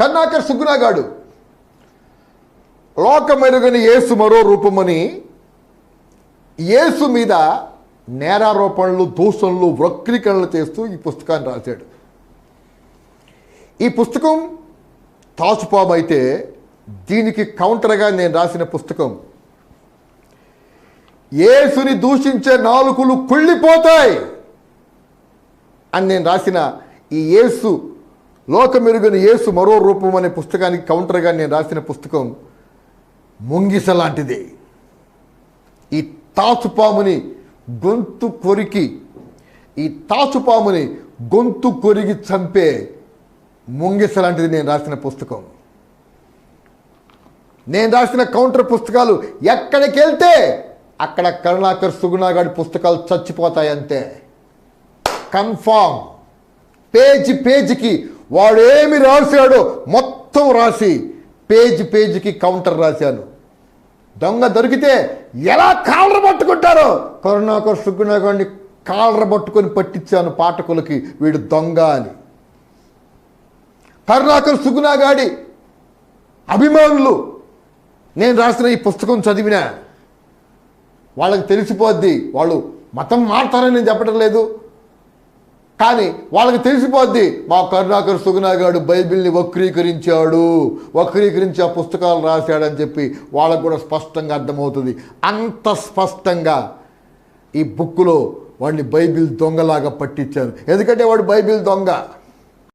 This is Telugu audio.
కన్నాకర్ సుగ్గునాగాడు. లోకమెరుగని యేసు మరో రూపమని యేసు మీద నేరారోపణలు దూషణలు వక్రీకరణలు చేస్తూ ఈ పుస్తకాన్ని రాశాడు. ఈ పుస్తకం తాచుపాము అయితే దీనికి కౌంటర్గా నేను రాసిన పుస్తకం. ఏసుని దూషించే నాలుకలు కుళ్ళిపోతాయి అని నేను రాసిన ఈ యేసు లోకమెరుగని యేసు మరో రూపం అనే పుస్తకానికి కౌంటర్గా నేను రాసిన పుస్తకం ముంగిస లాంటిదే. ఈ తాచుపాముని గొంతు కొరికి ఈ తాచుపాముని గొంతు కొరిగి చంపే ముంగిస లాంటిది నేను రాసిన పుస్తకం. నేను రాసిన కౌంటర్ పుస్తకాలు ఎక్కడికి వెళ్తే అక్కడ కరుణాకర్ సుగుణాగాడి పుస్తకాలు చచ్చిపోతాయంతే. కన్ఫామ్. పేజీ పేజీకి వాడు ఏమి రాశాడో మొత్తం రాసి పేజీ పేజీకి కౌంటర్ రాశాను. దొంగ దొరికితే ఎలా కాలర పట్టుకుంటారో? కరుణాకర్ సుగ్గునాగాడిని కాలర పట్టుకొని పట్టించాను పాఠకులకి వీడు దొంగ అని. కరుణాకర్ సుగుణాగాడి అభిమానులు నేను రాసిన ఈ పుస్తకం చదివినా వాళ్ళకి తెలిసిపోద్ది వాళ్ళు మతం మారుతారని నేను చెప్పడం లేదు. కానీ వాళ్ళకి తెలిసిపోద్ది మా కరుణాకర్ సుగునాగాడు బైబిల్ని వక్రీకరించాడు వక్రీకరించి ఆ పుస్తకాలు రాశాడని చెప్పి వాళ్ళకు కూడా స్పష్టంగా అర్థమవుతుంది. అంత స్పష్టంగా ఈ బుక్కులో వాడిని బైబిల్ దొంగలాగా పట్టించారు. ఎందుకంటే వాడు బైబిల్ దొంగ.